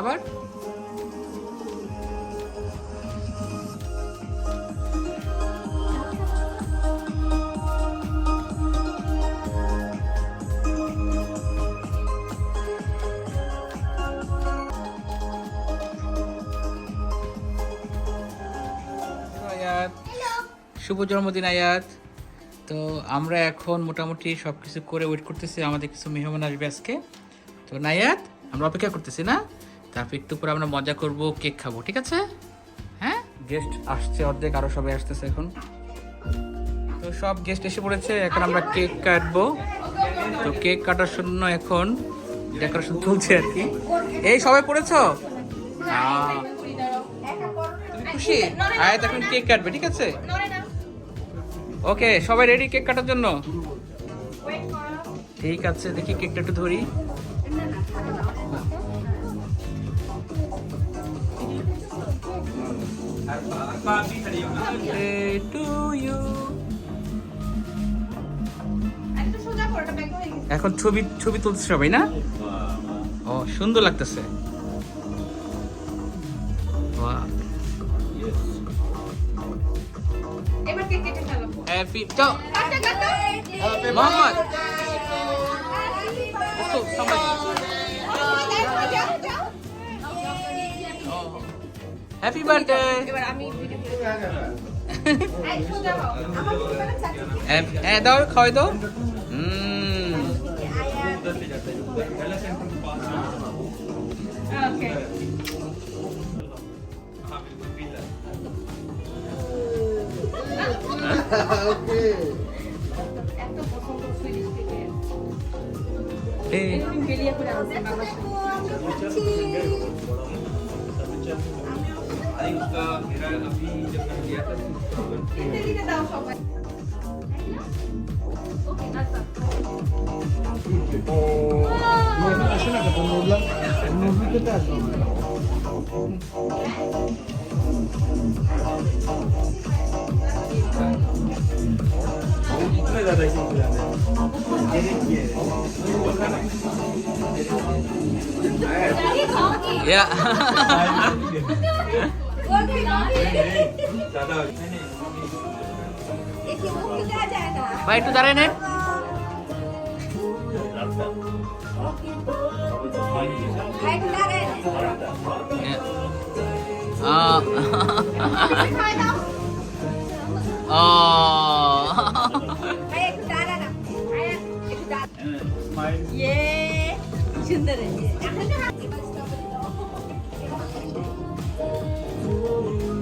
আবার? শুভ জন্মদিন আয়াত। তো আমরা এখন মোটামুটি সব কিছু করে ওয়েট করতেছি। আমাদের কিছু মেহমান আসবে আজকে। তো নায়াত আমরা অপেক্ষা করতেছি না? তারপর একটু পরে আমরা মজা করব কেক খাব ঠিক আছে? হ্যাঁ? গেস্ট আসছে অর্ধেক আরও সবাই আসতেছে এখন। তো সব গেস্ট এসে পড়েছে এখন আমরা কেক কাটবো। তো কেক কাটার জন্য এখন ডেকোরেশন চলছে আর কি। এই সবাই পড়েছো? তুমি খুশি? আয়াত এখন কেক কাটবে ঠিক আছে? ওকে সবাই রেডি কেক কাটার জন্য? ঠিক আছে দেখি কেকটা একটু ধরি। Birthday to you. এখন ছবি ছবি তুলছে সবাই না? ও সুন্দর লাগতেছে। মোহাম্মদ. হ্যাপি বার্থডে এবার আমি ভিডিও হ্যাঁ দাও খাওয়াই দাও। হুম। ওকে এত পছন্দ সুইডিশ কেকে এই, এরকম বেলিয়ে করে আনছে বাবা খেতে দিতে দাও সবাই ওকে আচ্ছা ইয়া ভাই একটু দাঁড়ায় নেন আহ,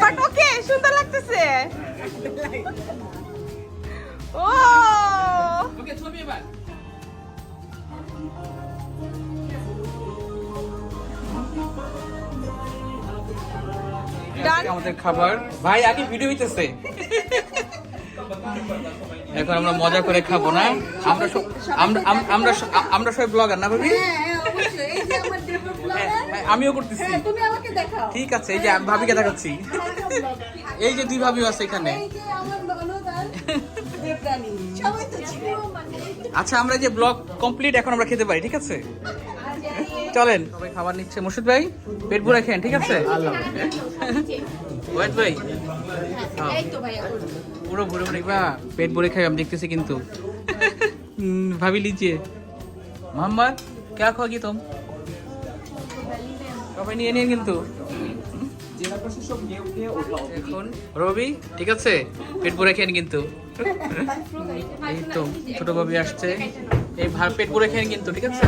বাট ওকে সুন্দর লাগতেছে। ও! ওকে ছবি এবার। আমাদের খাবার। ভাই আগে ভিডিও হইতেছে। এখন আমরা মজা করে খাব না। আমরা আমরা আম- আমরা সবাই ব্লগার না ভাবি? হ্যাঁ, হ্যাঁ, আমিও করতেছি। ঠিক আছে এই যে ভাবিকে দেখাচ্ছি। এই যে দুই ভাবিও আছে এখানে। আচ্ছা আমরা যে ব্লগ কমপ্লিট এখন আমরা খেতে পারি ঠিক আছে? চলেন। সবাই খাবার নিচ্ছে। মুর্শিদ ভাই পেট ভরে খেন ঠিক আছে? ওয়েট ভাই। পুরো ভরে ভরে বা পেট ভরে খাই আমি দেখতেছি কিন্তু। ভাবি লিজিয়ে মোহাম্মদ? খাওয়াগি তুম সবাই নিয়ে নিন কিন্তু এখন রবি ঠিক আছে পেট খেন কিন্তু এই তো, ছোট ভাবি আসছে। এই ভার পেট খেন কিন্তু, ঠিক আছে?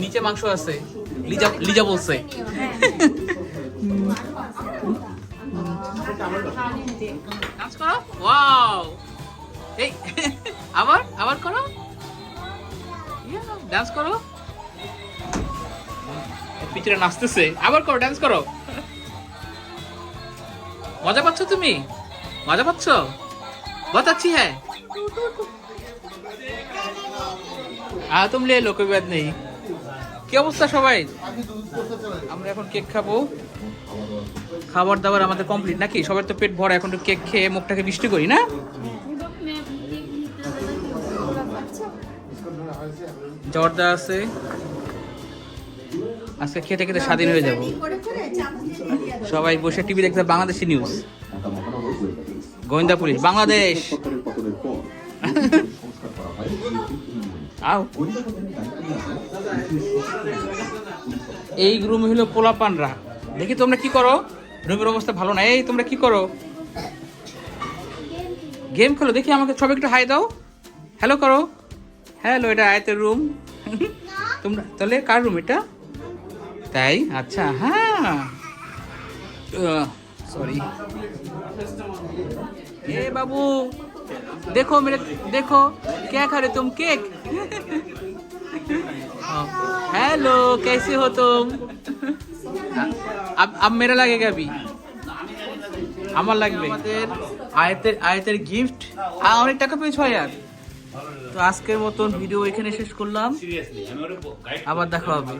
নিচে মাংস আছে। লিজা লিজা বলছে। করো এই, আবার আবার করো। ডান্স করো। পিছনে নাচতেছে আবার করো ডান্স করো মজা পাচ্ছ তুমি মজা পাচ্ছ बहुत अच्छी है हाँ तुम ले लो कोई बात नहीं কি অবস্থা সবাই আমরা এখন কেক খাবো খাবার দাবার আমাদের কমপ্লিট নাকি সবার তো পেট ভরা এখন একটু কেক খেয়ে মুখটাকে মিষ্টি করি না জর্দা আছে আজকে খেতে খেতে স্বাধীন হয়ে যাব। সবাই বসে টিভি দেখতে বাংলাদেশি নিউজ গোয়েন্দা পুলিশ বাংলাদেশ। আও। এই রুম হলো পোলাপানরা। দেখি তোমরা কি করো? রুমের অবস্থা ভালো না। এই তোমরা কি করো? গেম খেলো দেখি আমাকে সবাই একটু হাই দাও। হ্যালো করো। হ্যালো এটা আয়তের রুম তোমরা তাহলে কার রুম এটা? তাই আচ্ছা হ্যাঁ सॉरी ए बाबू देखो मेरे देखो क्या खा रहे तुम केक हेलो कैसे हो तुम अब अब मेरा लगेगा अभी আমার লাগবে আমাদের আয়তের আয়তের গিফট অনেক টাকা পেয়েছো আর তো আজকের মতন ভিডিও এখানে শেষ করলাম আবার দেখা হবে